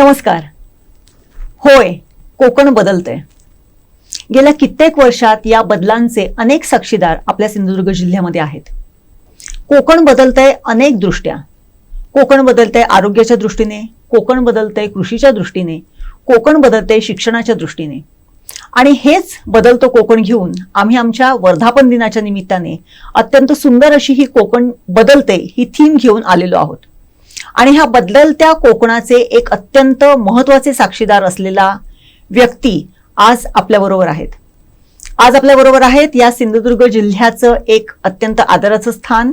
नमस्कार. होय कोकण बदलतंय. गेल्या कित्येक वर्षात या बदलांचे अनेक साक्षीदार आपल्या सिंधुदुर्ग जिल्ह्यामध्ये आहेत. कोकण बदलतंय अनेक दृष्ट्या. कोकण बदलतंय आरोग्याच्या दृष्टीने कोकण बदलतंय कृषीच्या दृष्टीने कोकण बदलतंय शिक्षणाच्या दृष्टीने. आणि हेच बदलतो कोकण घेऊन आम्ही आमच्या वर्धापन दिनाच्या निमित्ताने अत्यंत सुंदर अशी ही कोकण बदलते ही थीम घेऊन आलेलो आहोत. आणि ह्या बदलत्या कोकणाचे एक अत्यंत महत्त्वाचे साक्षीदार असलेला व्यक्ती आज आपल्याबरोबर आहेत. आज आपल्याबरोबर आहेत या सिंधुदुर्ग जिल्ह्याचं एक अत्यंत आदराचं स्थान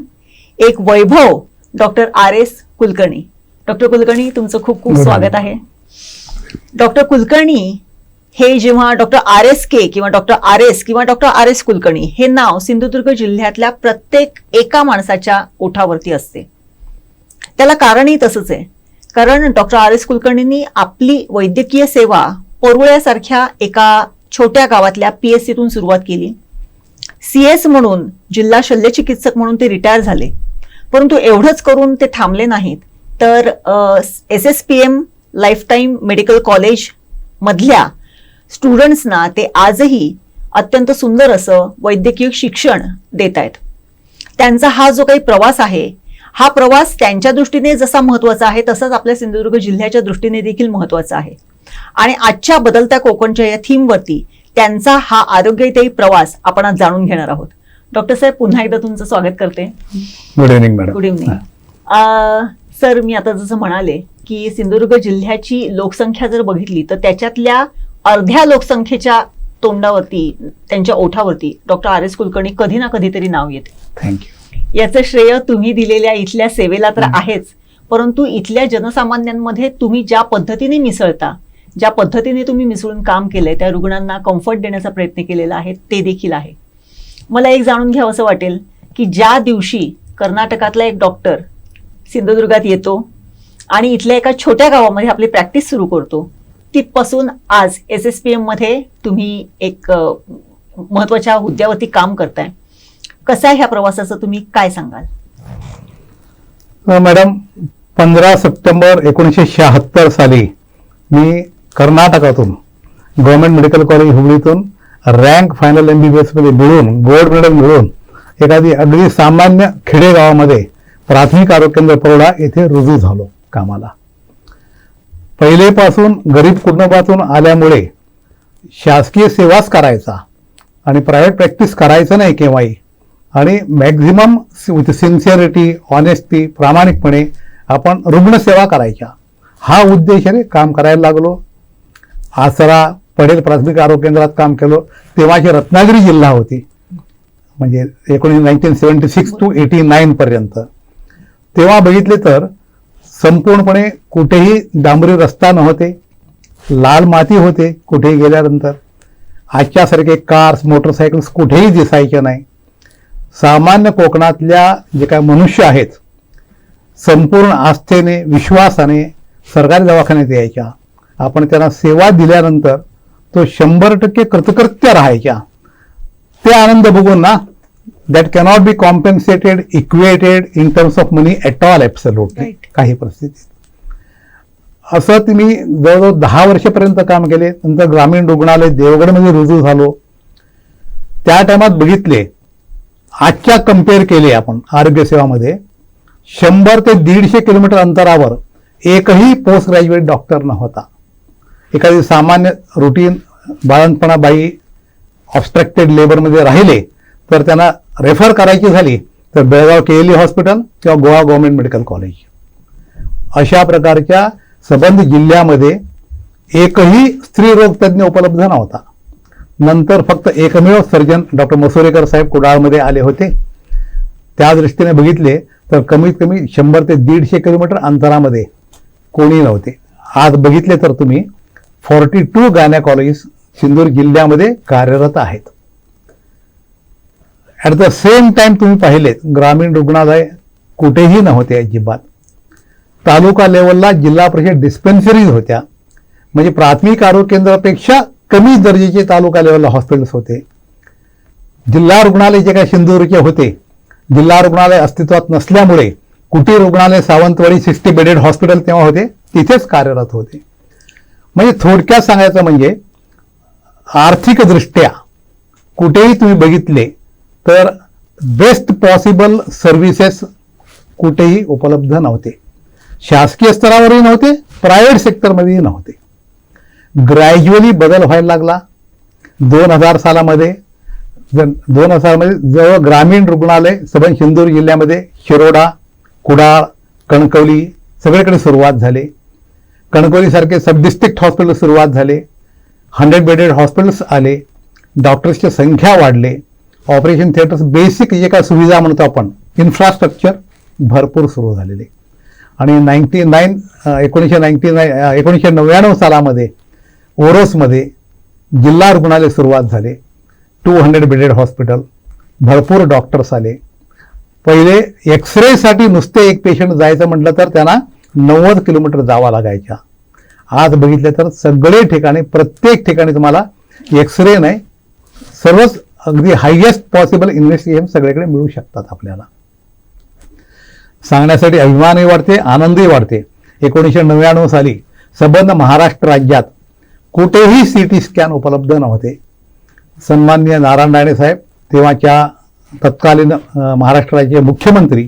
एक वैभव doctor R S Kulkarni. Doctor Kulkarni तुमचं खूप खूप स्वागत आहे. डॉक्टर कुलकर्णी हे जेव्हा डॉक्टर आर एस के किंवा डॉक्टर आर एस किंवा डॉक्टर आर एस कुलकर्णी हे नाव सिंधुदुर्ग जिल्ह्यातल्या प्रत्येक एका माणसाच्या ओठावरती असते. त्याला कारणही तसंच आहे. कारण डॉक्टर आर एस कुलकर्णींनी आपली वैद्यकीय सेवा पोरुळ्यासारख्या एका छोट्या गावातल्या पी एस सीतून सुरुवात केली. सी एस म्हणून जिल्हा शल्यचिकित्सक म्हणून ते रिटायर झाले. परंतु एवढंच करून ते थांबले नाहीत. तर S S P M lifetime medical college मधल्या स्टुडंट्सना ते आजही अत्यंत सुंदर असं वैद्यकीय शिक्षण देत आहेत त्यांचा हा जो काही प्रवास आहे हा प्रवास त्यांच्या दृष्टीने जसा महत्त्वाचा आहे तसाच आपल्या सिंधुदुर्ग जिल्ह्याच्या दृष्टीने देखील महत्त्वाचा आहे. आणि आजच्या बदलत्या कोकणच्या या थीमवरती त्यांचा हा आरोग्यदायी प्रवास आपण आज जाणून घेणार आहोत. डॉक्टर साहेब पुन्हा एकदा तुमचं स्वागत करते. Good evening madam good evening sir मी आता जसं म्हणाले की सिंधुदुर्ग जिल्ह्याची लोकसंख्या जर बघितली तर त्याच्यातल्या अर्ध्या लोकसंख्येच्या तोंडावरती त्यांच्या ओठावरती डॉक्टर आर एस कुलकर्णी कधी ना कधीतरी नाव येते. थँक्यू याचं श्रेय तुम्ही दिलेल्या इथल्या सेवेला तर आहेच. परंतु इथल्या जनसामान्यांमध्ये तुम्ही ज्या पद्धतीने मिसळता ज्या पद्धतीने तुम्ही मिसळून काम केलंय त्या रुग्णांना कम्फर्ट देण्याचा प्रयत्न केलेला आहे ते देखील आहे. मला एक जाणून घ्यावं असं वाटेल की ज्या दिवशी कर्नाटकातला एक डॉक्टर सिंधुदुर्गात येतो आणि इथल्या एका छोट्या गावामध्ये आपली प्रॅक्टिस सुरू करतो तिथपासून आज एस एस पी मध्ये तुम्ही एक अ, महत्त्वाच्या हुद्द्यावरती काम करताय. कसं आहे ह्या प्रवासाचं? तुम्ही काय सांगाल? मॅडम पंधरा सप्टेंबर एकोणीसशे शहात्तर साली मी कर्नाटकातून government medical college हुबळीतून rank final M B B एसमध्ये मिळून गोल्ड मेडल मिळून एखादी अगदी सामान्य खेडेगावामध्ये प्राथमिक आरोग्य केंद्र परोडा येथे रुजू झालो कामाला. पहिलेपासून गरीब कुटुंबातून आल्यामुळे शासकीय सेवाच करायचा आणि प्रायव्हेट प्रॅक्टिस करायचं नाही केव्हाही. आणि मॅक्झिमम विथ सिन्सिअरिटी ऑनेस्टी प्रामाणिकपणे आपण रुग्णसेवा करायच्या. हा उद्देशाने काम करायला लागलो. आसरा पडेल प्राथमिक आरोग्य केंद्रात काम केलं. तेव्हाची रत्नागिरी जिल्हा होती. म्हणजे एकोणीस nineteen seventy six two eighty नाईनपर्यंत तेव्हा बघितले तर संपूर्णपणे कुठेही डांबरी रस्ता नव्हते. लाल माती होते कुठेही गेल्यानंतर. आजच्यासारखे कार्स मोटरसायकल्स कुठेही दिसायचे नाही. सामान्य कोकणातल्या जे काय मनुष्य आहेत संपूर्ण आस्थेने विश्वासाने सरकारी दवाखान्यात यायच्या. आपण त्यांना सेवा दिल्यानंतर तो शंभर टक्के कृतकृत्य राहायच्या. ते आनंद बघून ना that cannot be compensated equated in terms of money at all absolutely Right. काही परिस्थितीत. असं ते मी जवळजवळ दहा वर्षपर्यंत काम केले. नंतर ग्रामीण रुग्णालय देवगडमध्ये रुजू झालो. त्या टायमात बघितले आजच्या कंपेअर केले आपण आरोग्यसेवामध्ये शंभर ते दीडशे किलोमीटर अंतरावर एकही पोस्ट ग्रॅज्युएट डॉक्टर नव्हता. एखादी सामान्य रुटीन बाळंतपणा बाई ऑब्स्ट्रक्टेड लेबरमध्ये राहिले तर त्यांना रेफर करायची झाली तर बेळगाव के एल हॉस्पिटल किंवा गोवा गव्हर्मेंट मेडिकल कॉलेज अशा प्रकारच्या संबंधित जिल्ह्यामध्ये एकही स्त्रीरोगतज्ञ उपलब्ध नव्हता. नंतर फक्त एकमेव सर्जन डॉक्टर मसुरेकर साहेब कुडाळमध्ये आले होते. त्या दृष्टीने बघितले तर कमीत कमी शंभर ते दीडशे किलोमीटर अंतरामध्ये कोणी नव्हते. आज बघितले तर तुम्ही फॉर्टी टू गायनॅकॉलॉजिस्ट सिंधुदुर्ग जिल्ह्यामध्ये कार्यरत आहेत. ॲट द सेम टाईम तुम्ही पाहिलेत ग्रामीण रुग्णालय कुठेही नव्हते अजिबात. तालुका लेवलला जिल्हा परिषद डिस्पेन्सरीज होत्या. म्हणजे प्राथमिक आरोग्य केंद्रापेक्षा कमी दर्जेचे तालुका लेवलला हॉस्पिटल्स होते. जिल्हा रुग्णालय जे काही सिंधुदुर्गचे होते जिल्हा रुग्णालय अस्तित्वात नसल्यामुळे कुटी रुग्णालय सावंतवाडी सिक्स्टी बेडेड हॉस्पिटल तेव्हा होते तिथेच कार्यरत होते. म्हणजे थोडक्यात सांगायचं म्हणजे आर्थिकदृष्ट्या कुठेही तुम्ही बघितले तर बेस्ट पॉसिबल सर्व्हिसेस कुठेही उपलब्ध नव्हते. शासकीय स्तरावरही नव्हते प्रायव्हेट सेक्टरमध्येही नव्हते. ग्रॅज्युअली बदल व्हायला लागला. दोन हजार सालामध्ये दोन हजारमध्ये जवळ ग्रामीण रुग्णालय सबन सिंधुदुर्ग जिल्ह्यामध्ये शिरोडा कुडाळ कणकवली सगळीकडे सुरुवात झाली. कणकवलीसारखे सब डिस्ट्रिक्ट हॉस्पिटल सुरुवात झाले. हंड्रेड बेडेड हॉस्पिटल्स आले. डॉक्टर्सची संख्या वाढले. ऑपरेशन थिएटर्स बेसिक जे काय सुविधा म्हणतो आपण इन्फ्रास्ट्रक्चर भरपूर सुरू झालेले. आणि नाईन्टी नाईन एकोणीसशे नाईन्टी नाईन एकोणीसशे नव्याण्णव सालामध्ये ओरोसमध्ये जिल्हा रुग्णालय सुरुवात झाले. टू हंड्रेड बेडेड हॉस्पिटल भरपूर डॉक्टर्स आले. पहिले एक्सरेसाठी नुसते एक पेशंट जायचं म्हटलं तर त्यांना नव्वद किलोमीटर जावा लागायच्या. आज बघितलं तर सगळे ठिकाणी प्रत्येक ठिकाणी तुम्हाला एक्सरे नाही सर्वच अगदी हायएस्ट पॉसिबल इन्व्हेस्टिगेशन सगळीकडे मिळू शकतात आपल्याला. सांगण्यासाठी अभिमानही वाढते आनंदही वाढते. एकोणीसशे नव्याण्णव साली संबंध महाराष्ट्र राज्यात कुठेही सी टी स्कॅन उपलब्ध नव्हते. सन्माननीय नारायण राणे साहेब तेव्हाच्या तत्कालीन महाराष्ट्राचे महाराष्ट्र मुख्यमंत्री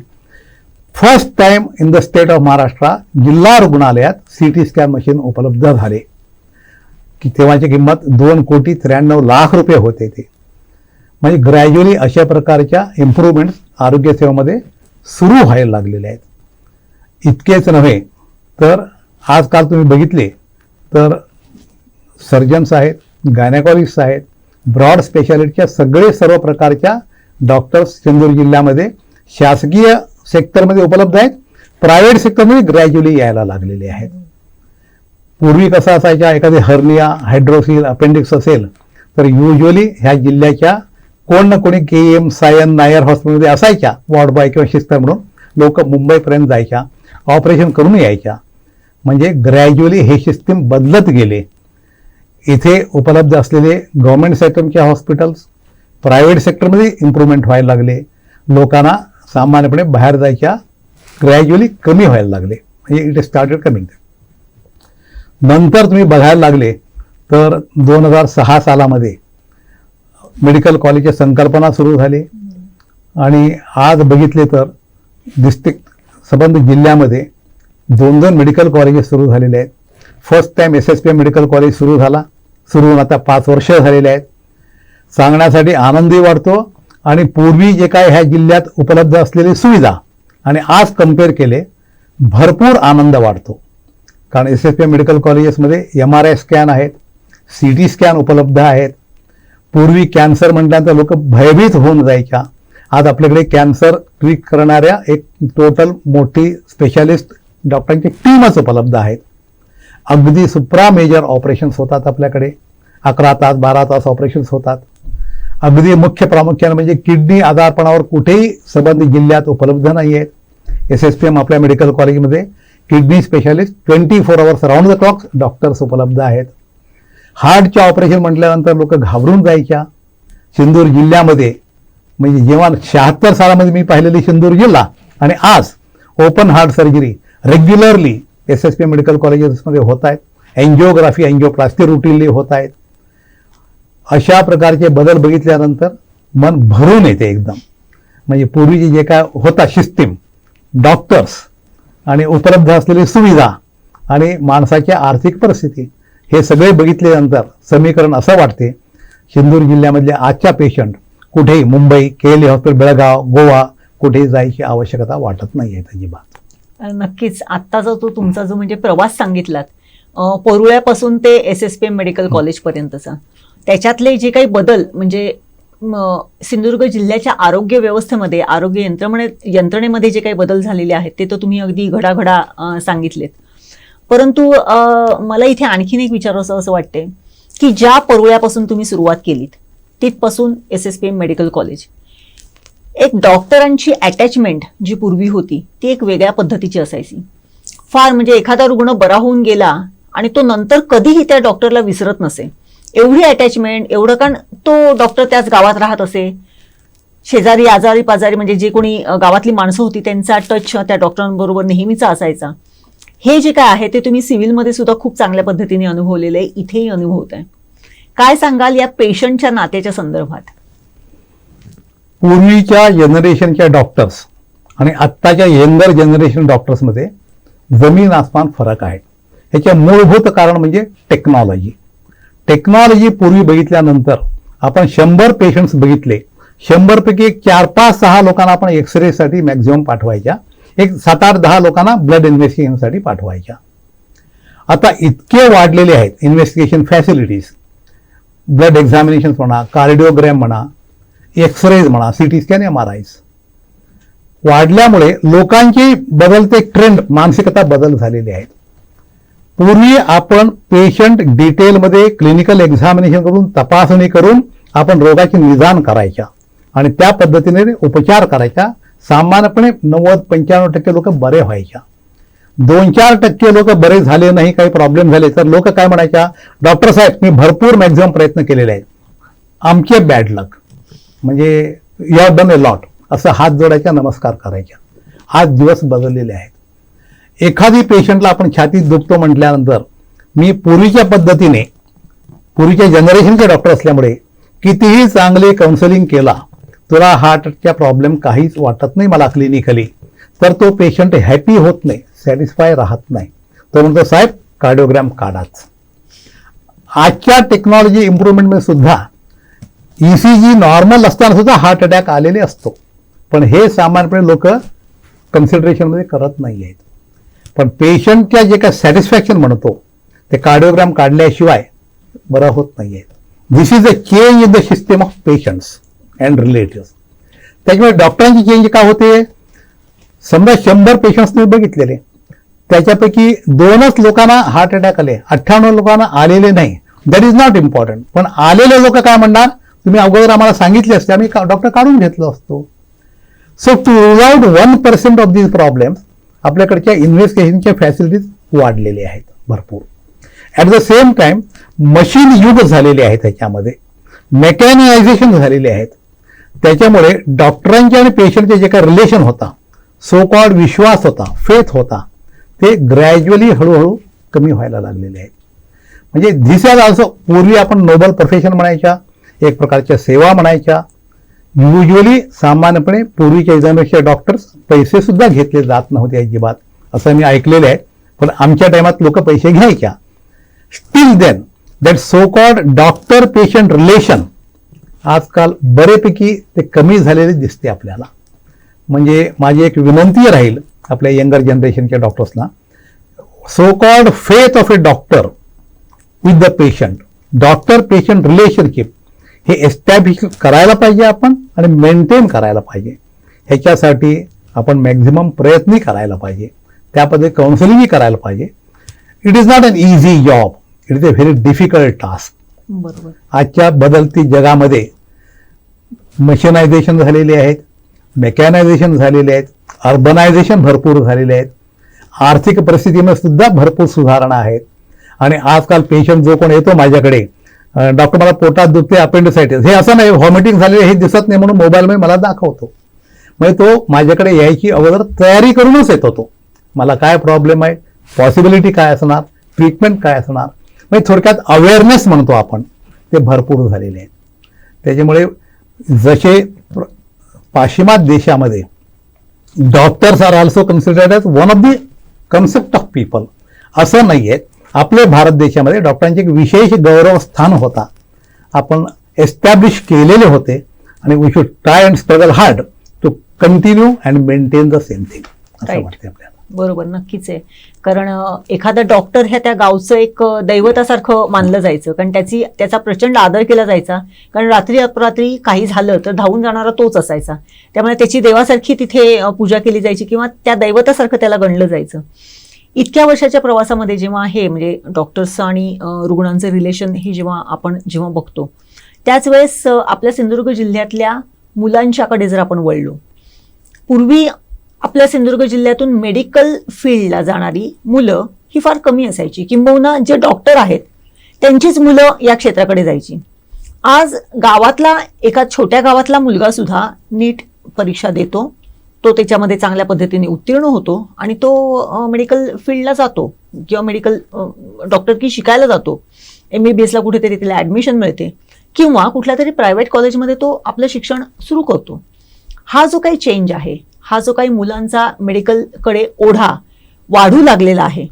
first time in the state of Maharashtra जिल्हा रुग्णालयात सी टी स्कॅन मशीन उपलब्ध झाले. की तेव्हाची किंमत दोन कोटी त्र्याण्णव लाख रुपये होते ते. म्हणजे ग्रॅज्युअली अशा प्रकारच्या इम्प्रूव्हमेंट्स आरोग्यसेवेमध्ये सुरू व्हायला लागलेल्या आहेत. इतकेच नव्हे तर आजकाल तुम्ही बघितले तर सर्जन्स आहेत गायनेकॉलॉजिस्ट आहेत ब्रॉड स्पेशालिटीच्या सगळे सर्व प्रकारच्या डॉक्टर्स सिंधूर जिल्ह्यामध्ये शासकीय सेक्टरमध्ये उपलब्ध आहेत. प्रायव्हेट सेक्टरमध्ये ग्रॅज्युअली यायला लागलेले आहेत. पूर्वी कसं असायच्या एखादी हर्निया हायड्रोसिल अपेंडिक्स असेल तर युजली ह्या जिल्ह्याच्या कोण ना कोणी के एम सायन नायर हॉस्पिटलमध्ये असायच्या वॉर्ड बॉय किंवा शिस्तर म्हणून. लोक मुंबईपर्यंत जायच्या ऑपरेशन करून यायच्या. म्हणजे ग्रॅज्युअली हे सिस्टीम बदलत गेले. इथे उपलब्ध असलेले गव्हर्मेंट सेक्टरच्या हॉस्पिटल्स प्रायव्हेट सेक्टरमध्ये इम्प्रूव्हमेंट व्हायला लागले. लोकांना सामान्यपणे बाहेर जायच्या ग्रॅज्युअली कमी व्हायला लागले. म्हणजे इट स्टार्टेड कमिंग नंतर तुम्ही बघायला लागले तर दोन हजार सहा सालामध्ये मेडिकल कॉलेजची संकल्पना सुरू झाली. आणि आज बघितले तर डिस्ट्रिक्ट संबंधित जिल्ह्यामध्ये दोन दोन मेडिकल कॉलेजेस सुरू झालेले आहेत. First time S S P medical college सुरू झाला. सुरू होऊन आता पाच वर्ष झालेले आहेत. सांगण्यासाठी आनंदही वाढतो आणि पूर्वी जे काय ह्या जिल्ह्यात उपलब्ध असलेली सुविधा आणि आज कंपेअर केले भरपूर आनंद वाढतो कारण एस एस पी मेडिकल कॉलेजेसमध्ये एम आर आय स्कॅन आहेत सी टी स्कॅन उपलब्ध आहेत. पूर्वी कॅन्सर म्हटल्यानंतर लोक भयभीत होऊन जायच्या. आज आपल्याकडे कॅन्सर ट्रीट करणाऱ्या एक टोटल मोठी स्पेशालिस्ट डॉक्टरांची टीमच उपलब्ध आहेत. अगदी सुप्रा मेजर ऑपरेशन्स होतात आपल्याकडे. अकरा तास बारा तास ऑपरेशन्स होतात. अगदी मुख्य प्रामुख्याने म्हणजे किडनी आजारपणावर कुठेही संबंधित जिल्ह्यात उपलब्ध नाही आहेत एस एस पी एम आपल्या मेडिकल कॉलेजमध्ये kidney specialist twenty four hours round the clock doctors उपलब्ध आहेत. हार्टचे ऑपरेशन म्हटल्यानंतर लोक घाबरून जायच्या. सिंदूर जिल्ह्यामध्ये म्हणजे जेव्हा शहात्तर सालामध्ये मी पाहिलेली सिंदूर जिल्हा आणि आज open heart surgery regularly S S P medical कॉलेजेसमध्ये होत आहेत एन्जिओग्राफी एन्जिओप्लास्टी रुटीनली होत आहेत अशा प्रकारचे बदल बघितल्यानंतर मन भरून येते एकदम. म्हणजे पूर्वीची जे काय होता सिस्टीम डॉक्टर्स आणि उपलब्ध असलेली सुविधा आणि माणसाची आर्थिक परिस्थिती हे सगळे बघितल्यानंतर समीकरण असं वाटते सिंधुदुर्ग जिल्ह्यामधले आजच्या पेशंट कुठेही मुंबई केले हॉस्पिटल बेळगाव गोवा कुठेही जायची आवश्यकता वाटत नाही आहे अजिबात. नक्कीच. आत्ताचा तो तुमचा जो म्हणजे प्रवास सांगितलात परुळ्यापासून ते S S P M medical कॉलेजपर्यंतचा त्याच्यातले जे काही बदल म्हणजे सिंधुदुर्ग जिल्ह्याच्या आरोग्य व्यवस्थेमध्ये आरोग्य यंत्रणे यंत्रणेमध्ये जे काही बदल झालेले आहेत ते तर तुम्ही अगदी घडाघडा सांगितलेत. परंतु मला इथे आणखीन एक विचारावंसं असं वाटते की ज्या परुळ्यापासून तुम्ही सुरुवात केलीत तिथपासून S S P M medical college एक डॉक्टरांची अटॅचमेंट जी पूर्वी होती ती एक वेगळ्या पद्धतीची असायची. फार म्हणजे एखादा रुग्ण बरा होऊन गेला आणि तो नंतर कधीही त्या डॉक्टरला विसरत नसे. एवढी अटॅचमेंट एवढं कारण तो डॉक्टर त्याच गावात राहत असे. शेजारी आजारी पाजारी म्हणजे जे कोणी गावातली माणसं होती त्यांचा टच त्या डॉक्टरांबरोबर नेहमीचा असायचा. हे जे काय आहे ते तुम्ही सिव्हिलमध्ये सुद्धा खूप चांगल्या पद्धतीने अनुभवलेलं आहे. इथेही अनुभवत आहे काय सांगाल या पेशंटच्या नात्याच्या संदर्भात? पूर्वीच्या जनरेशनच्या डॉक्टर्स आणि आत्ताच्या यंगर जनरेशन डॉक्टर्समध्ये जमीन आसमान फरक आहे. ह्याच्या मूलभूत कारण म्हणजे टेक्नॉलॉजी टेक्नॉलॉजी पूर्वी बघितल्यानंतर आपण शंभर पेशंट्स बघितले. शंभरपैकी एक चार पाच सहा लोकांना आपण एक्सरेसाठी मॅक्झिमम पाठवायच्या. एक सात आठ दहा लोकांना ब्लड इन्व्हेस्टिगेशनसाठी पाठवायच्या. आता इतके वाढलेले आहेत इन्व्हेस्टिगेशन फॅसिलिटीज ब्लड एक्झामिनेशन म्हणा कार्डिओग्रॅम म्हणा एक्सरेज म्हणा C T scan M R Is वाढल्यामुळे लोकांची बदलते ट्रेंड मानसिकता बदल झालेली आहेत पूर्वी आपण पेशंट डिटेलमध्ये क्लिनिकल एक्झामिनेशन करून तपासणी करून आपण रोगाचे निदान करायच्या आणि त्या पद्धतीने उपचार करायच्या. सामान्यपणे नव्वद पंच्याण्णव टक्के लोक बरे व्हायच्या. दोन चार टक्के लोक बरे झाले नाही काही प्रॉब्लेम झाले तर लोक काय म्हणायच्या डॉक्टर साहेब मी भरपूर मॅक्झिमम प्रयत्न केलेले आहेत. आमचे बॅड लक म्हणजे you have done a lot असं हात जोडायच्या नमस्कार करायच्या. आज दिवस बदललेले आहेत. एखादी पेशंटला आपण छातीत दुखतो म्हटल्यानंतर मी पूर्वीच्या पद्धतीने पूर्वीच्या जनरेशनचे डॉक्टर असल्यामुळे कितीही चांगले काउन्सलिंग केला तुला हार्टचा प्रॉब्लेम काहीच वाटत नाही मला क्लिनिकली तर तो पेशंट हॅपी होत नाही सॅटिस्फाय राहत नाही. तो म्हणतो साहेब कार्डिओग्राम काढाच. आजच्या टेक्नॉलॉजी इम्प्रुव्हमेंटमध्ये सुद्धा ई सी जी नॉर्मल असताना सुद्धा हार्ट अटॅक आलेले असतो. पण हे सामान्यपणे लोक कन्सिडरेशनमध्ये करत नाही आहेत पण पेशंटच्या जे काय सॅटिस्फॅक्शन म्हणतो ते कार्डिओग्राम काढल्याशिवाय बरं होत नाही आहेत this is a change in the system of patients and relative त्याच्यामुळे डॉक्टरांची चेंज का होते? समजा शंभर पेशंट्सने बघितलेले. त्याच्यापैकी दोनच लोकांना हार्ट अटॅक आले. अठ्ठ्याण्णव लोकांना आलेले नाही. दॅट इज नॉट इम्पॉर्टंट पण आलेले लोक काय म्हणणार? तुम्ही अगोदर आम्हाला सांगितले असते आम्ही डॉक्टर काढून घेतलो असतो. So to rule out one percent of these problems आपल्याकडच्या इन्व्हेस्टिगेशनच्या फॅसिलिटीज वाढलेल्या आहेत भरपूर. At the same time machine युग झालेले आहेत त्याच्यामध्ये. मेकॅनायझेशन झालेले आहेत. त्याच्यामुळे डॉक्टरांचे आणि पेशंटचे जे काही रिलेशन होता सो कॉल्ड विश्वास होता फेथ होता ते ग्रॅज्युअली हळूहळू कमी व्हायला लागलेले आहेत. म्हणजे धिस आर असं पूर्वी आपण नोबल प्रोफेशन म्हणायच्या एक प्रकारच्या सेवा म्हणायच्या. युजली सामान्यपणे पूर्वीच्या एक्झामपेक्षा डॉक्टर्स पैसे सुद्धा घेतले जात नव्हते अजिबात. असं मी ऐकलेलं आहे. पण आमच्या टायमात लोक पैसे घ्यायच्या. Still then that so called doctor patient relation आजकाल बरेपैकी ते कमी झालेले दिसते आपल्याला. म्हणजे माझी एक विनंती राहील आपल्या यंगर जनरेशनच्या डॉक्टर्सना so called faith of a doctor with the patient doctor patient relationship हे एस्टॅब्लिश करायला पाहिजे आपण आणि मेंटेन करायला पाहिजे. ह्याच्यासाठी आपण मॅक्झिमम प्रयत्नही करायला पाहिजे. त्यामध्ये काउन्सिलिंगही करायला पाहिजे. It is not an easy job it is a very difficult task बरोबर. आजच्या बदलती जगामध्ये मशिनायझेशन झालेले आहेत मेकॅनायझेशन झालेले आहेत अर्बनायझेशन भरपूर झालेले आहेत आर्थिक परिस्थितीमध्ये सुद्धा भरपूर सुधारणा आहेत. आणि आजकाल पेशंट जो कोण येतो माझ्याकडे डॉक्टर मला पोटात दुखते अपेंडिसायटिस हे असं नाही व्हॉमिटिंग झालेलं हे दिसत नाही म्हणून मोबाईलमध्ये मला दाखवतो. म्हणजे तो माझ्याकडे यायची अगोदर तयारी करूनच येतो तो मला काय प्रॉब्लेम आहे? पॉसिबिलिटी काय असणार? ट्रीटमेंट काय असणार? म्हणजे थोडक्यात अवेअरनेस म्हणतो आपण. ते भरपूर झालेले आहेत. त्याच्यामुळे जसे पाश्चिमात देशामध्ये doctors are also considered as one of the concept of people असं नाही आहे आपल्या भारत देशामध्ये डॉक्टरांचे एक विशेष गौरव स्थान होता. आपण एस्टॅब्लिश केलेले होते आणि we should try and struggle hard to continue and maintain the same thing असं. वाटते आपल्याला. बरोबर नक्कीच आहे. कारण एखादा डॉक्टर ह्या त्या गावचं एक दैवतासारखं मानलं जायचं. कारण त्याची त्याचा प्रचंड आदर केला जायचा. कारण रात्री अपरात्री काही झालं तर धावून जाणारा तोच असायचा. त्यामुळे त्याची देवासारखी तिथे पूजा केली जायची किंवा त्या दैवतासारखं त्याला गणलं जायचं. इतक्या वर्षाच्या प्रवासामध्ये जेव्हा हे म्हणजे डॉक्टर्स आणि रुग्णांचं रिलेशन हे जेव्हा आपण जेव्हा बघतो त्याच वेळेस आपल्या सिंधुदुर्ग जिल्ह्यातल्या मुलांच्याकडे जर आपण वळलो पूर्वी आपल्या सिंधुदुर्ग जिल्ह्यातून मेडिकल फील्डला जाणारी मुलं ही फार कमी असायची. किंबहुना जे डॉक्टर आहेत त्यांचीच मुलं या क्षेत्राकडे जायची. आज गावातला एका छोट्या गावातला मुलगा सुद्धा नीट परीक्षा देतो. तो त्याच्यामध्ये चांगल्या पद्धतीने उत्तीर्ण होतो आणि तो मेडिकल फील्डला जातो किंवा मेडिकल डॉक्टर की शिकायला जातो. एम बी बी एसला कुठेतरी त्याला ॲडमिशन मिळते किंवा कुठल्या तरी प्रायव्हेट कॉलेजमध्ये तो आपलं शिक्षण सुरू करतो. हा जो काही चेंज आहे हा जो काही मुलांचा मेडिकलकडे ओढा वाढू लागलेला आहे.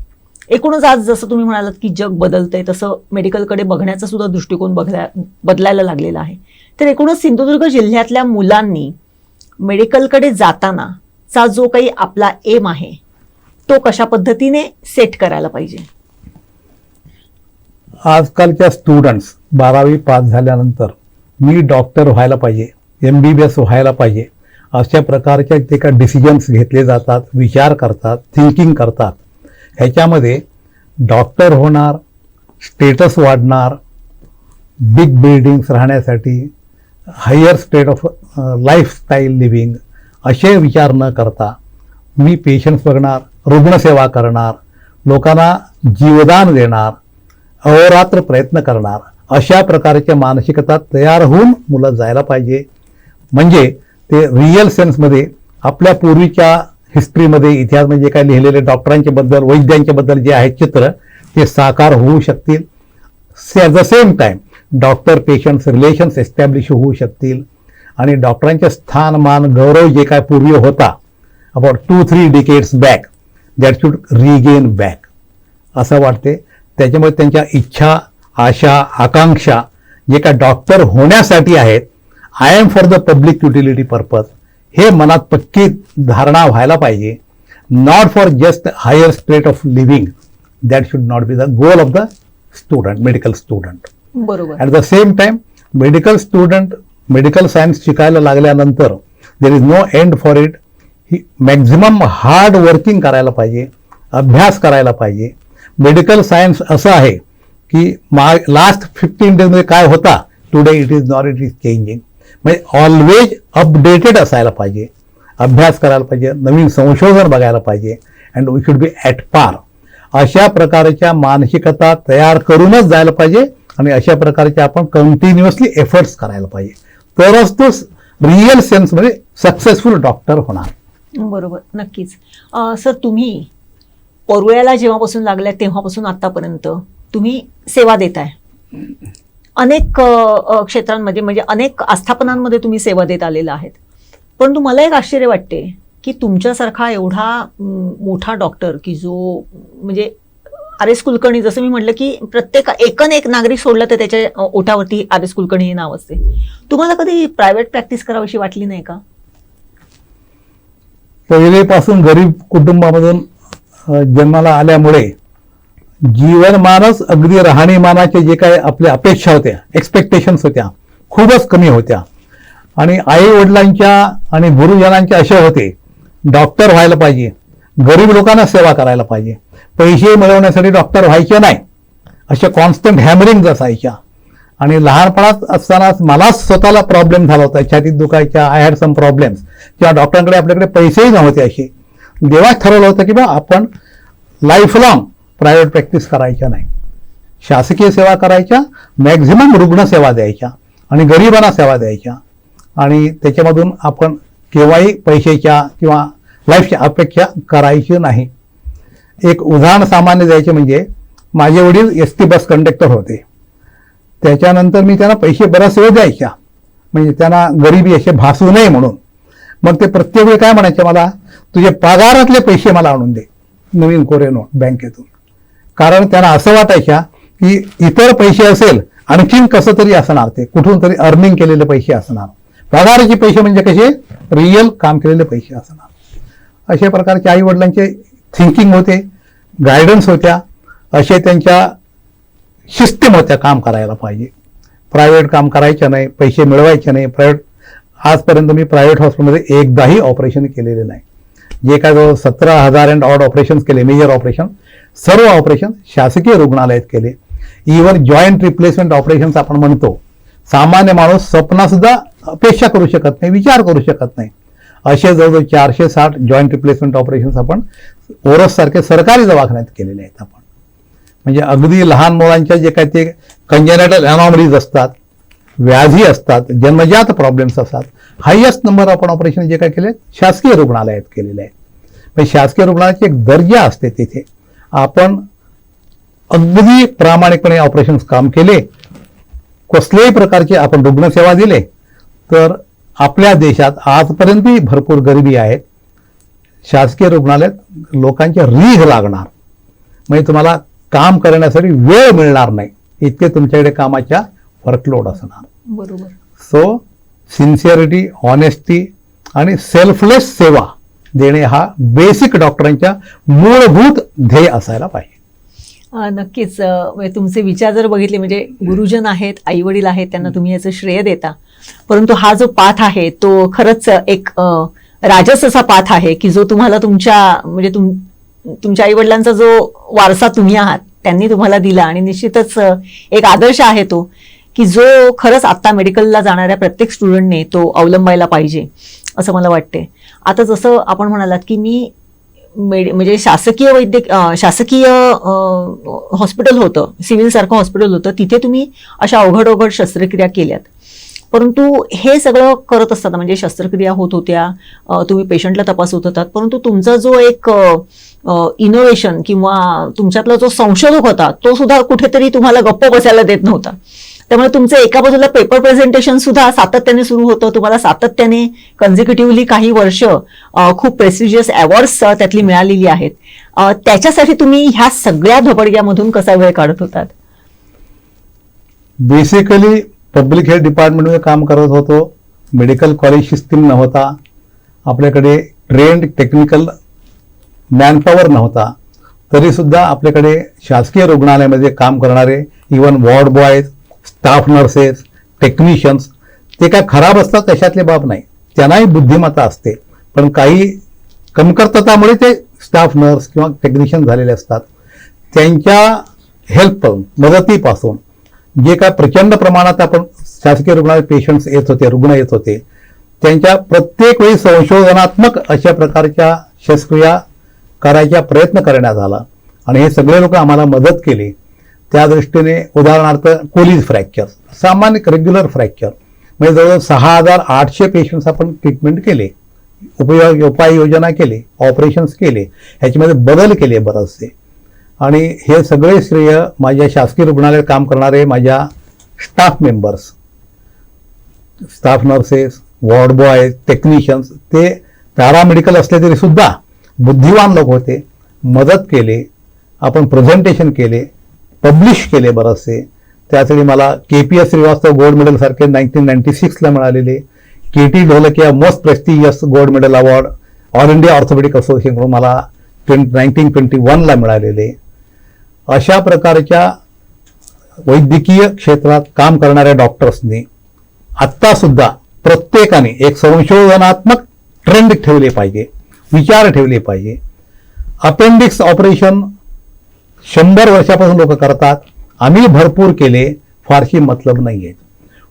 एकूणच आज जसं तुम्ही म्हणालात की जग बदलतंय तसं मेडिकलकडे बघण्याचा सुद्धा दृष्टिकोन बघल्या बदलायला लागलेला आहे. तर एकूणच सिंधुदुर्ग जिल्ह्यातल्या मुलांनी मेडिकलकडे जाताना चा जो काही आपला एम आहे तो कशा पद्धतीने सेट करायला पाहिजे? आजकालच्या स्टुडंट्स बारावी पास झाल्यानंतर मी डॉक्टर व्हायला पाहिजे एम बी बी एस व्हायला पाहिजे अशा प्रकारच्या ते का डिसिजन्स घेतले जातात विचार करतात थिंकिंग करतात. ह्याच्यामध्ये डॉक्टर होणार स्टेटस वाढणार बिग बिल्डिंग्स राहण्यासाठी higher state of lifestyle living असे विचार न करता मी पेशंट्स बघणार रुग्णसेवा करणार लोकांना जीवदान देणार अहोरात्र प्रयत्न करणार अशा प्रकारच्या मानसिकता तयार होऊन मुलं जायला पाहिजे. म्हणजे ते रिअल सेन्समध्ये आपल्या पूर्वीच्या हिस्ट्रीमध्ये इतिहासमध्ये म्हणजे जे काही लिहिलेले डॉक्टरांच्याबद्दल वैद्यांच्याबद्दल जे आहे चित्र ते साकार होऊ शकतील. At the same time doctor patients relations establish होऊ शकतील. आणि डॉक्टरांचे स्थानमान गौरव जे काय पूर्वी होता about two three decades back that should regain back असं वाटते. त्याच्यामुळे त्यांच्या इच्छा आशा आकांक्षा जे काय डॉक्टर होण्यासाठी आहेत I am for the public utility purpose हे मनात पक्की धारणा व्हायला पाहिजे. Not for just higher state of living that should not be the goal of the student medical student बरोबर. At the same time medical student medical science शिकायला लागल्यानंतर there is no end for it he maximum hard working करायला पाहिजे अभ्यास करायला पाहिजे. Medical science असं आहे की मा लास्ट फिफ्टीन डेजमध्ये काय होता today it is not it is changing म्हणजे ऑलवेज अपडेटेड असायला पाहिजे अभ्यास करायला पाहिजे नवीन संशोधन बघायला पाहिजे and we should be at par अशा प्रकारच्या मानसिकता तयार करूनच जायला पाहिजे आणि अशा प्रकारचे आपण कंटिन्युअसली एफर्ट्स करायला पाहिजे. तरच तो रिअल सेन्समध्ये सक्सेसफुल डॉक्टर होणार. बरोबर नक्कीच. सर तुम्ही परुळ्याला जेव्हापासून लागल्या तेव्हापासून आतापर्यंत तुम्ही सेवा देताय. अनेक क्षेत्रांमध्ये म्हणजे अनेक आस्थापनांमध्ये तुम्ही सेवा देत आलेला आहेत. परंतु मला एक आश्चर्य वाटते की तुमच्यासारखा एवढा मोठा डॉक्टर की जो म्हणजे आर एस कुलकर्णी जसं मी म्हटलं की प्रत्येक एकन एक नागरिक सोडलं तर त्याच्या ओठावरती आर एस कुलकर्णी हे नाव असते. तुम्हाला कधी प्रायव्हेट प्रॅक्टिस करावीशी वाटली नाही का? पहिलेपासून गरीब कुटुंबामधून जन्माला आल्यामुळे जीवनमानच अगदी राहणीमानाचे जे काही आपल्या अपेक्षा होत्या एक्सपेक्टेशन्स होत्या खूपच कमी होत्या. आणि आई वडिलांच्या आणि गुरुजनांच्या अशा होते डॉक्टर व्हायला पाहिजे गरीब लोकांना सेवा करायला पाहिजे. पैसे मिळवण्यासाठी डॉक्टर व्हायचे नाही. अशा कॉन्स्टंट हॅमरिंग असायच्या. आणि लहानपणात असतानाच मलाच स्वतःला प्रॉब्लेम झाला होता. छातीत दुखायच्या आय हॅड सम प्रॉब्लेम्स किंवा डॉक्टरांकडे आपल्याकडे पैसेही नव्हते असे. देवाच ठरवलं होतं की बा आपण लाईफ लाँग प्रायव्हेट प्रॅक्टिस करायच्या नाही. शासकीय सेवा करायच्या मॅक्झिमम रुग्णसेवा द्यायच्या आणि गरिबांना सेवा द्यायच्या. आणि त्याच्यामधून आपण केव्हाही पैशाच्या किंवा लाईफच्या अपेक्षा करायची नाही. एक उदाहरण सामान्य द्यायचे म्हणजे माझे वडील एस टी बस कंडक्टर होते. त्याच्यानंतर मी त्यांना पैसे बऱ्याच वेळ द्यायच्या म्हणजे त्यांना गरिबी असे भासू नये म्हणून. मग ते प्रत्येक वेळी काय म्हणायचे मला तुझे पगारातले पैसे मला आणून दे नवीन कोरे नोट बँकेतून. कारण त्यांना असं वाटायच्या की इतर पैसे असेल आणखीन कसं तरी असणार ते कुठून तरी अर्निंग केलेले पैसे असणार. पगाराचे पैसे म्हणजे कसे? रिअल काम केलेले पैसे असणार. अशा प्रकारचे आई वडिलांचे थिंकिंग होते गायडन्स होत्या असे त्यांच्या सिस्टीम होत्या काम करायला पाहिजे. प्रायव्हेट काम करायचं नाही पैसे मिळवायचे नाही. प्रायव्हेट आजपर्यंत मी प्रायव्हेट हॉस्पिटलमध्ये एकदाही ऑपरेशन केलेले नाही. जे काय जवळ सतरा हजार अँड ऑड ऑपरेशन्स केले मेजर ऑपरेशन सर्व ऑपरेशन शासकीय रुग्णालयात केले. इव्हन जॉईंट रिप्लेसमेंट ऑपरेशन्स आपण म्हणतो. सामान्य माणूस स्वप्नासुद्धा अपेक्षा करू शकत नाही विचार करू शकत नाही. असे जवळजवळ चारशे साठ जॉईंट रिप्लेसमेंट ऑपरेशन्स आपण ओरससारखे सरकारी दवाखान्यात केलेले आहेत आपण. म्हणजे अगदी लहान मुलांच्या जे काही ते कंजेनेटल अनॉमरीज असतात व्याधी असतात जन्मजात प्रॉब्लेम्स असतात हायेस्ट नंबर आपण ऑपरेशन जे काय केले शासकीय रुग्णालयात केलेले आहेत. म्हणजे शासकीय रुग्णालयाची एक दर्जा असते तिथे. आपण अगदी प्रामाणिकपणे ऑपरेशन्स काम केले कसल्याही प्रकारची आपण रुग्णसेवा दिले तर आपल्या देशात आजपर्यंतही भरपूर गरिबी आहेत. शासकीय रुग्णालयात लोकांच्या रीघ लागणार. म्हणजे तुम्हाला काम करण्यासाठी वेळ मिळणार नाही. इतके तुमच्याकडे कामाच्या वर्कलोड असणार. बरोबर. सो सिन्सिअरिटी ऑनेस्टी आणि सेल्फलेस सेवा देणे हा बेसिक डॉक्टरांच्या मूलभूत ध्येय असायला पाहिजे. नक्कीच. म्हणजे तुमचे विचार जर बघितले म्हणजे गुरुजन आहेत आई वडील आहेत त्यांना तुम्ही याचं श्रेय देता. परंतु हा जो पाठ आहे तो खरंच एक अ, राजस असा पाठ आहे की जो तुम्हाला तुमच्या म्हणजे तुम तुमच्या आईवडिलांचा जो वारसा तुम्ही आहात त्यांनी तुम्हाला दिला आणि निश्चितच एक आदर्श आहे तो की जो खरंच आत्ता मेडिकलला जाणाऱ्या प्रत्येक स्टुडंटने तो अवलंबायला पाहिजे असं मला वाटते आता जसं आपण म्हणालात की मी मेड म्हणजे शासकीय वैद्यक शासकीय हॉस्पिटल होतं सिव्हिलसारखं हॉस्पिटल होतं तिथे तुम्ही अशा अवघड अवघड शस्त्रक्रिया केल्यात. परंतु हे सगळं करत असताना म्हणजे शस्त्रक्रिया होत होत्या तुम्ही पेशंटला तपासत होतात परंतु तुमचा जो एक इनोव्हेशन किंवा तुमच्यातला जो संशोधक होता तो सुद्धा कुठेतरी तुम्हाला गप्प बसायला देत नव्हता. त्यामुळे तुमचं एका बाजूला पेपर प्रेझेंटेशन सुद्धा सातत्याने सुरू होतं तुम्हाला सातत्याने कन्झिक्युटिव्हली काही वर्ष खूप प्रेस्टिजियस अवॉर्ड्स त्यातली मिळालेली आहेत. त्याच्यासाठी तुम्ही ह्या सगळ्या धबडग्यामधून कसा वेळ काढत होतात? बेसिकली पब्लिक हेल्थ डिपार्टमेंटमध्ये काम करत होतो मेडिकल कॉलेज सिस्टीम नव्हता आपल्याकडे ट्रेंड टेक्निकल मॅनपॉवर नव्हता तरीसुद्धा आपल्याकडे शासकीय रुग्णालयामध्ये काम करणारे even ward boys staff nurses technicians ते काय खराब असतात त्याच्यातले बाब नाही. त्यांनाही बुद्धिमत्ता असते. पण काही कमकर्ततामुळे ते स्टाफ नर्स किंवा टेक्निशियन झालेले असतात. त्यांच्या हेल्पपासून मदतीपासून जे काय प्रचंड प्रमाणात आपण शासकीय रुग्णालय पेशंट्स येत होते रुग्ण येत होते त्यांच्या प्रत्येक वेळी संशोधनात्मक अशा प्रकारच्या शस्त्रक्रिया करायचा प्रयत्न करण्यात आला. आणि हे सगळे लोक आम्हाला मदत केली. त्या दृष्टीने उदाहरणार्थ कोलीज फ्रॅक्चर सामान्य रेग्युलर फ्रॅक्चर म्हणजे जवळजवळ सहा हजार आठशे पेशंट्स आपण ट्रीटमेंट केले उपयोग उपाययोजना केले ऑपरेशन्स केले ह्याच्यामध्ये बदल केले बरेचसे. आणि हे सगळे श्रेय माझ्या शासकीय रुग्णालयात काम करणारे माझ्या staff members staff nurses ward boy technicians ते पॅरामेडिकल असले तरी सुद्धा बुद्धिवान लोक होते मदत केले आपण प्रेझेंटेशन केले पब्लिश केले बरेचसे. त्यासाठी मला K P S Srivastava gold मेडलसारखे nineteen ninety सिक्सला मिळालेले. K T Dholakia most prestigious gold medal award all India orthopaedic असोसिएशनकडून मला नाईन्टीन ट्वेंटी वनला मिळालेले. अशा प्रकारच्या वैद्यकीय क्षेत्रात काम करणाऱ्या डॉक्टर्सनी आत्तासुद्धा प्रत्येकाने एक संशोधनात्मक ट्रेंड ठेवले पाहिजे विचार ठेवले पाहिजे. अपेंडिक्स ऑपरेशन शंभर वर्षापासून लोक करतात. आम्ही भरपूर केले फारशी मतलब नाही आहे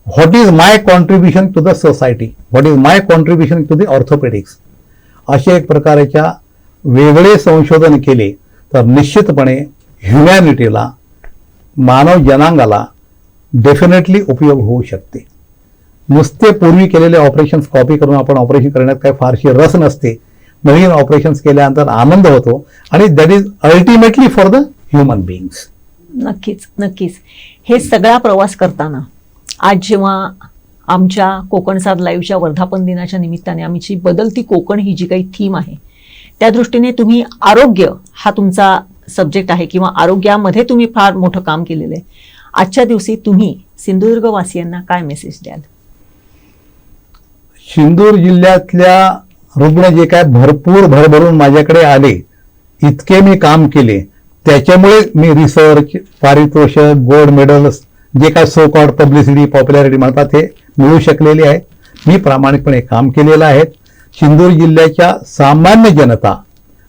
what is my contribution to the society what is my contribution to the orthopaedics असे एक प्रकारच्या वेगळे संशोधन केले तर निश्चितपणे ह्युमॅनिटीला मानव जनांगाला डेफिनेटली उपयोग होऊ शकते. नुसते पूर्वी केलेले ऑपरेशन्स कॉपी करून आपण ऑपरेशन करण्यात काही फारशी रस नसते. नवीन ऑपरेशन्स केल्यानंतर आनंद होतो आणि that is ultimately for the human beings नक्कीच नक्कीच. हे सगळा प्रवास करताना आज जेव्हा आमच्या कोकण साध लाईव्हच्या वर्धापन दिनाच्या निमित्ताने आमची बदलती कोकण ही जी काही थीम आहे त्या दृष्टीने तुम्ही आरोग्य हा तुमचा सब्जेक्ट आहे किंवा आरोग्यामध्ये तुम्ही फार मोठं काम केलेलं आहे. आजच्या दिवशी तुम्ही सिंधुदुर्गवासियांना काय मेसेज द्याल? सिंधुदुर्ग जिल्ह्यातल्या रुग्ण जे काय भरपूर भरभरून माझ्याकडे आले इतके मी काम केले. त्याच्यामुळे मी रिसर्च पारितोषक गोल्ड मेडल्स जे काय सो कॉल्ड पब्लिसिटी पॉप्युलॅरिटी म्हणतात हे मिळू शकलेले आहेत. मी प्रामाणिकपणे काम केलेलं आहे. सिंधुदुर्ग जिल्ह्याच्या सामान्य जनता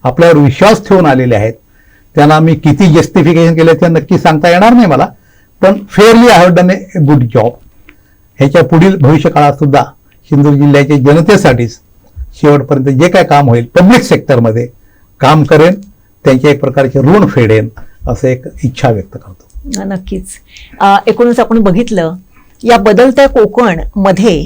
आपल्यावर विश्वास ठेवून आलेले आहेत. त्यांना मी किती जस्टिफिकेशन केलं ते नक्की सांगता येणार नाही मला पण fairly I have done a good job ह्याच्या पुढील भविष्य काळात सुद्धा सिंधूर जिल्ह्याच्या जनतेसाठीच शेवटपर्यंत जे काय काम होईल पब्लिक सेक्टरमध्ये काम करेन त्यांच्या एक प्रकारचे ऋण फेडेन असं एक इच्छा व्यक्त करतो. नक्कीच. एकूणच आपण बघितलं या बदलत्या कोकणमध्ये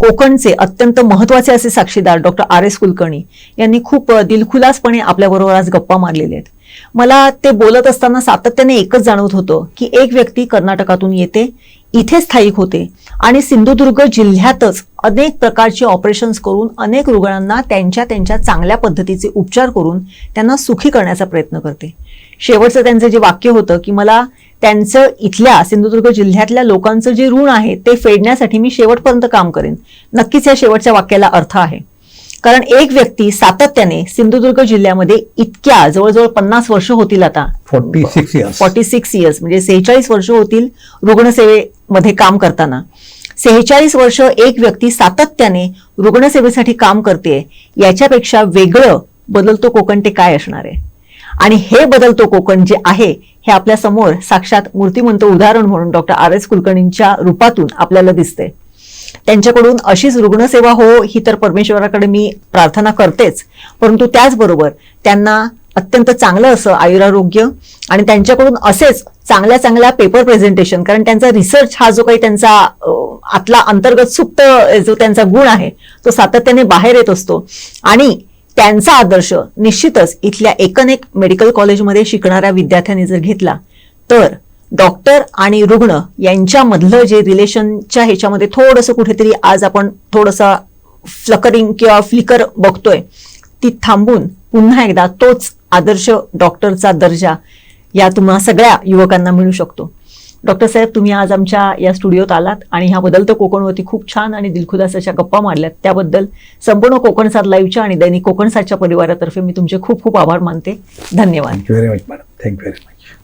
कोकणचे अत्यंत महत्त्वाचे असे साक्षीदार डॉक्टर आर एस कुलकर्णी यांनी खूप दिलखुलासपणे आपल्याबरोबर आज गप्पा मारलेल्या आहेत. मला ते बोलत असताना सातत्याने एकच जाणवत होतं की एक व्यक्ती कर्नाटकातून येते इथे स्थायिक होते आणि सिंधुदुर्ग जिल्ह्यातच अनेक प्रकारचे ऑपरेशन्स करून अनेक रुग्णांना त्यांच्या त्यांच्या चांगल्या पद्धतीचे उपचार करून त्यांना सुखी करण्याचा प्रयत्न करते. शेवटचं त्यांचं जे वाक्य होतं की मला त्यांचं इथल्या सिंधुदुर्ग जिल्ह्यातल्या लोकांचं जे ऋण आहे ते फेडण्यासाठी मी शेवटपर्यंत काम करेन. नक्कीच या शेवटच्या वाक्याला अर्थ आहे. कारण एक व्यक्ती सातत्याने सिंधुदुर्ग जिल्ह्यामध्ये इतक्या जवळजवळ पन्नास वर्ष होतील आता. Forty six years forty six years म्हणजे सेहेचाळीस वर्ष होतील रुग्णसेवेमध्ये काम करताना. सेहेचाळीस वर्ष एक व्यक्ती सातत्याने रुग्णसेवेसाठी काम करते याच्यापेक्षा वेगळं बदलतो कोकण ते काय असणार आहे? आणि हे बदलतो कोकण जे आहे हे आपल्यासमोर साक्षात मूर्तिमंत उदाहरण म्हणून डॉक्टर आर एस कुलकर्णींच्या रूपातून आपल्याला दिसते त्यांच्याकडून अशीच रुग्णसेवा हो ही तर परमेश्वराकडे मी प्रार्थना करतेच. परंतु त्याचबरोबर त्यांना अत्यंत चांगलं असं आयुरारोग्य आणि त्यांच्याकडून असेच चांगल्या चांगल्या पेपर प्रेझेंटेशन कारण त्यांचा रिसर्च हा जो काही त्यांचा आतला अंतर्गत सुप्त जो त्यांचा गुण आहे तो सातत्याने बाहेर येत असतो. आणि त्यांचा आदर्श निश्चितच इथल्या एकनेक मेडिकल कॉलेजमध्ये शिकणाऱ्या विद्यार्थ्यांनी जर घेतला तर डॉक्टर आणि रुग्ण यांच्यामधलं जे रिलेशनच्या ह्याच्यामध्ये थोडंसं कुठेतरी आज आपण थोडंसं फ्लकरिंग किंवा फ्लिकर बघतोय ती थांबून पुन्हा एकदा तोच आदर्श डॉक्टरचा दर्जा या तुम्हा सगळ्या युवकांना मिळू शकतो. डॉक्टर साहेब तुम्ही आज आमच्या या स्टुडिओत आलात आणि ह्या बदलतं कोकणवरती खूप छान आणि दिलखुलास अशा गप्पा मारल्यात. त्याबद्दल संपूर्ण कोकणसाद लाईव्हच्या आणि दैनिक कोकणसादच्या परिवारातर्फे मी तुमचे खूप खूप आभार मानते. धन्यवाद. Thank you very much madam thank you very much